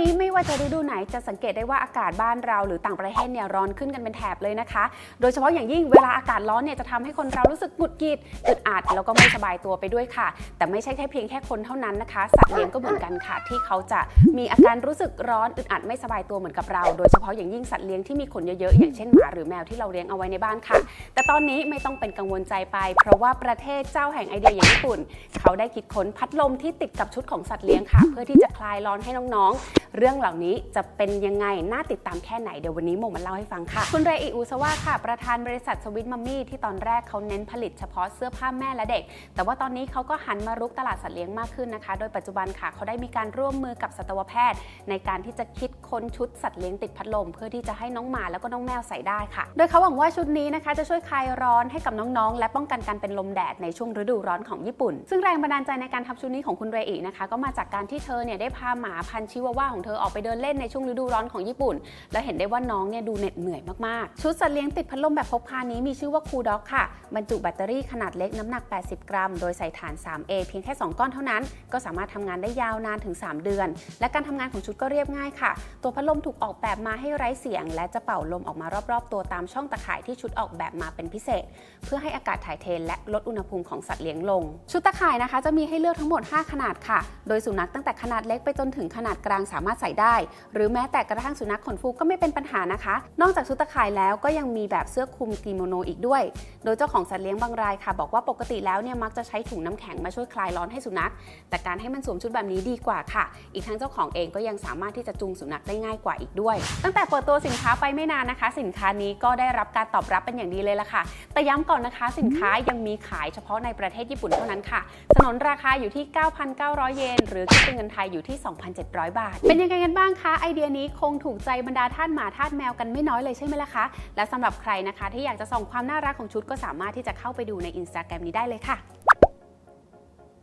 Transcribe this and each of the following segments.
นี้ไม่ว่าจะฤดูไหนจะสังเกตได้ว่าอากาศบ้านเราหรือต่างประเทศเนี่ยร้อนขึ้นกันเป็นแถบเลยนะคะ โดยเฉพาะอย่างยิ่งเวลาอากาศร้อนเนี่ยจะทำให้คนเรารู้สึกหงุดหงิดอึดอัดแล้วก็ไม่สบายตัวไปด้วยค่ะ แต่ไม่ใช่แค่เพียงแค่คนเท่านั้นนะคะ สัตว์เลี้ยงก็เหมือนกันค่ะ ที่เขาจะมีอาการรู้สึกร้อนอึดอัดไม่สบายตัวเหมือนกับเรา โดยเฉพาะอย่างยิ่งสัตว์เลี้ยงที่มีขนเยอะๆอย่างเช่นหมาหรือแมวที่เราเลี้ยงเอาไว้ในบ้านค่ะ แต่ตอนนี้ไม่ต้องเป็นกังวลใจไป เพราะว่าประเทศเจ้าแห่งไอเดียอย่างญี่ปุ่น เขาได้คิดค้นพัดลมที่ติดกับชุดของสัตว์เลี้ยงค่ะ เพื่อที่จะคลายร้อนให้น้องๆเรื่องเหล่านี้จะเป็นยังไง น่าติดตามแค่ไหน เดี๋ยววันนี้โมมาเล่าให้ฟังค่ะ คุณเรอิอุสวาค่ะ ประธานบริษัทสวิตมัมมี่ที่ตอนแรกเขาเน้นผลิตเฉพาะเสื้อผ้าแม่และเด็ก แต่ว่าตอนนี้เขาก็หันมารุกตลาดสัตว์เลี้ยงมากขึ้นนะคะ โดยปัจจุบันค่ะเขาได้มีการร่วมมือกับสัตวแพทย์ ในการที่จะคิดค้นชุดสัตว์เลี้ยงติดพัดลม เพื่อที่จะให้น้องหมาแล้วก็น้องแมวใส่ได้ค่ะ โดยเขาหวังว่าชุดนี้นะคะจะช่วยคลายร้อนให้กับน้องๆ และป้องกันการเป็นลมแดดในช่วงฤดูร้อนของญี่ปุ่น ซึ่งแรงบันดาลใจในการทำชุดนี้ของคุณเรอินะคะ ก็มาจากการที่เธอเนี่ยได้พาหมาพันชิวาว่าของเธอออกไปเดินเล่นในช่วงฤดูร้อนของญี่ปุ่น แล้วเห็นได้ว่าน้องเนี่ยดูเหน็ดเหนื่อยมากๆ ชุดสัตว์เลี้ยงติดพัดลมแบบพกพานี้มีชื่อว่าคูด็อกค่ะบรรจุแบตเตอรี่ขนาดเล็กน้ำหนัก 80 กรัม โดยใส่ฐาน 3A เพียงแค่ 2 ก้อนเท่านั้น ก็สามารถทำงานได้ยาวนานถึง 3 เดือน และการทำงานของชุดก็เรียบง่ายค่ะตัวพัดลมถูกออกแบบมาให้ไร้เสียง และจะเป่าลมออกมารอบๆ ตัวตามช่องตะข่ายที่ชุดออกแบบมาเป็นพิเศษ เพื่อให้อากาศถ่ายเทและลดอุณหภูมิของสัตว์เลี้ยงลง ชุดตะข่ายนะคะ จะมีให้เลือกทั้งหมด 5 ขนาดค่ะ โดยสุนัขตั้งแต่ขนาดเล็กไปจนถึงขนาดกลางสามารถใส่ได้ หรือแม้แต่กระทั่งสุนัขขนฟูก็ไม่เป็นปัญหานะคะ นอกจากชุดตะข่ายแล้วก็ยังมีแบบเสื้อคลุมกิโมโนอีกด้วย โดยเจ้าของสัตว์เลี้ยงบางรายค่ะ บอกว่าปกติแล้วเนี่ยมักจะใช้ถุงน้ำแข็งมาช่วยคลายร้อนให้สุนัข แต่การให้มันสวมชุดแบบนี้ดีกว่าค่ะ อีกทั้งเจ้าของเองก็ยังสามารถที่จะจูงสุนัขได้ง่ายกว่าอีกด้วย ตั้งแต่เปิดตัวสินค้าไปไม่นานนะคะ สินค้านี้ก็ได้รับการตอบรับเป็นอย่างดีเลยล่ะค่ะ แต่ย้ำก่อนนะคะ สินค้ายังมีขายเฉพาะในประเทศญี่ปุ่นเท่านั้นค่ะ สนนราคาอยู่ที่ 9,900 เยน หรือคิดเป็นเงินไทยอยู่ที่ 2,700 บาท เป็นยังไงกันบ้างคะไอเดียนี้คงถูกใจบรรดาท่านหมาท่านแมวกันไม่น้อยเลยใช่ไหมล่ะคะ และสำหรับใครนะคะ ที่อยากจะส่องความน่ารักของชุดก็สามารถที่จะเข้าไปดูใน Instagram นี้ได้เลยค่ะ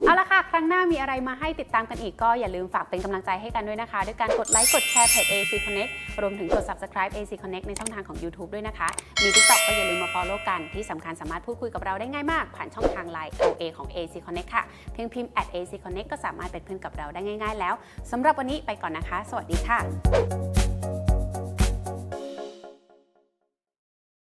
เอาละค่ะ ครั้งหน้ามีอะไรมาให้ติดตามกันอีกก็อย่าลืมฝากเป็นกำลังใจให้กันด้วยนะคะ ด้วยการกดไลค์กดแชร์เพจ AC Connect รวมถึงกด subscribe AC Connect ในช่องทางของ YouTube ด้วยนะคะ มี TikTok ก็อย่าลืมมา follow กันที่สำคัญสามารถพูดคุยกับเราได้ง่ายมาก ผ่านช่องทาง Line OA ของ AC Connect ค่ะ เพียงพิมพ์ at AC Connect ก็สามารถเป็นเพื่อนกับเราได้ง่าย ๆ แล้วสำหรับวันนี้ไปก่อนนะคะ สวัสดีค่ะ